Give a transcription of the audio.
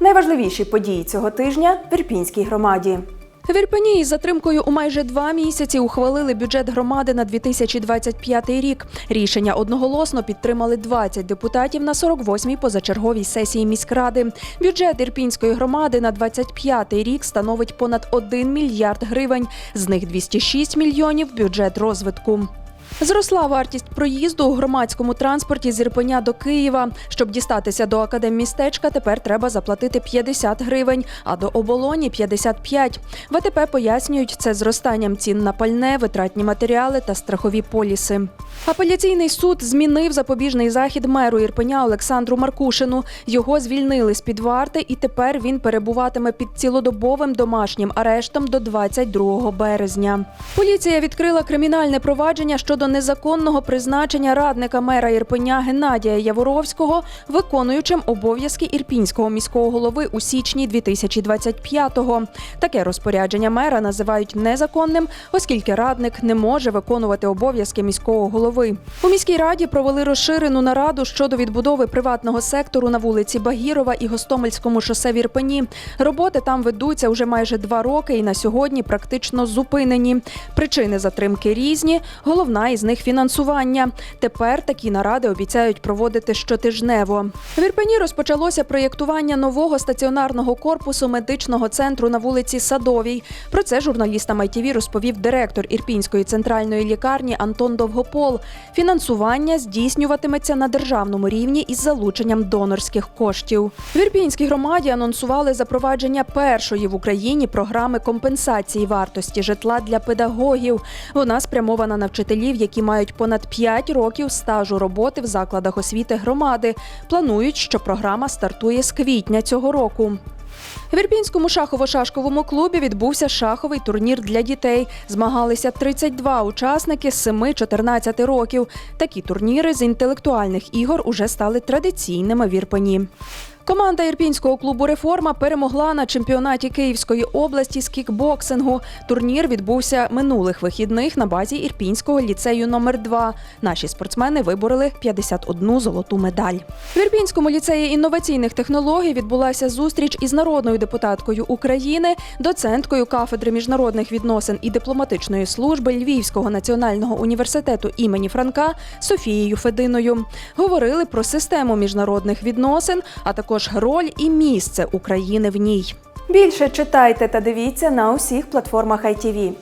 Найважливіші події цього тижня в Ірпінській громаді. В Ірпені із затримкою у майже два місяці ухвалили бюджет громади на 2025 рік. Рішення одноголосно підтримали 20 депутатів на 48-й позачерговій сесії міськради. Бюджет Ірпінської громади на 25 рік становить понад 1 мільярд гривень. З них 206 мільйонів бюджет розвитку. Зросла вартість проїзду у громадському транспорті з Ірпеня до Києва. Щоб дістатися до академмістечка, тепер треба заплатити 50 гривень, а до оболоні 55. В АТП пояснюють це зростанням цін на пальне, витратні матеріали та страхові поліси. Апеляційний суд змінив запобіжний захід меру Ірпеня Олександру Маркушину. Його звільнили з під варти, і тепер він перебуватиме під цілодобовим домашнім арештом до 22 березня. Поліція відкрила кримінальне провадження щодо незаконного призначення радника мера Ірпеня Геннадія Яворовського, виконуючим обов'язки ірпінського міського голови у січні 2025-го. Таке розпорядження мера називають незаконним, оскільки радник не може виконувати обов'язки міського голови. У міській раді провели розширену нараду щодо відбудови приватного сектору на вулиці Багірова і Гостомельському шосе в Ірпені. Роботи там ведуться вже майже два роки і на сьогодні практично зупинені. Причини затримки різні. Головна із них фінансування. Тепер такі наради обіцяють проводити щотижнево. В Ірпені розпочалося проєктування нового стаціонарного корпусу медичного центру на вулиці Садовій. Про це журналістам ITV розповів директор Ірпінської центральної лікарні Антон Довгопол. Фінансування здійснюватиметься на державному рівні із залученням донорських коштів. В Ірпінській громаді анонсували запровадження першої в Україні програми компенсації вартості житла для педагогів. Вона спрямована на вчителів, які мають понад 5 років стажу роботи в закладах освіти громади. Планують, що програма стартує з квітня цього року. В Ірпінському шахово-шашковому клубі відбувся шаховий турнір для дітей. Змагалися 32 учасники з 7-14 років. Такі турніри з інтелектуальних ігор уже стали традиційними в Ірпені. Команда ірпінського клубу Реформа перемогла на чемпіонаті Київської області з кікбоксингу. Турнір відбувся минулих вихідних на базі Ірпінського ліцею номер 2 Наші спортсмени вибороли 51 золоту медаль. В Ірпінському ліцеї інноваційних технологій відбулася зустріч із народною депутаткою України, доценткою кафедри міжнародних відносин і дипломатичної служби Львівського національного університету імені Франка Софією Фединою. Говорили про систему міжнародних відносин, а також роль і місце України в ній. Більше читайте та дивіться на усіх платформах ITV.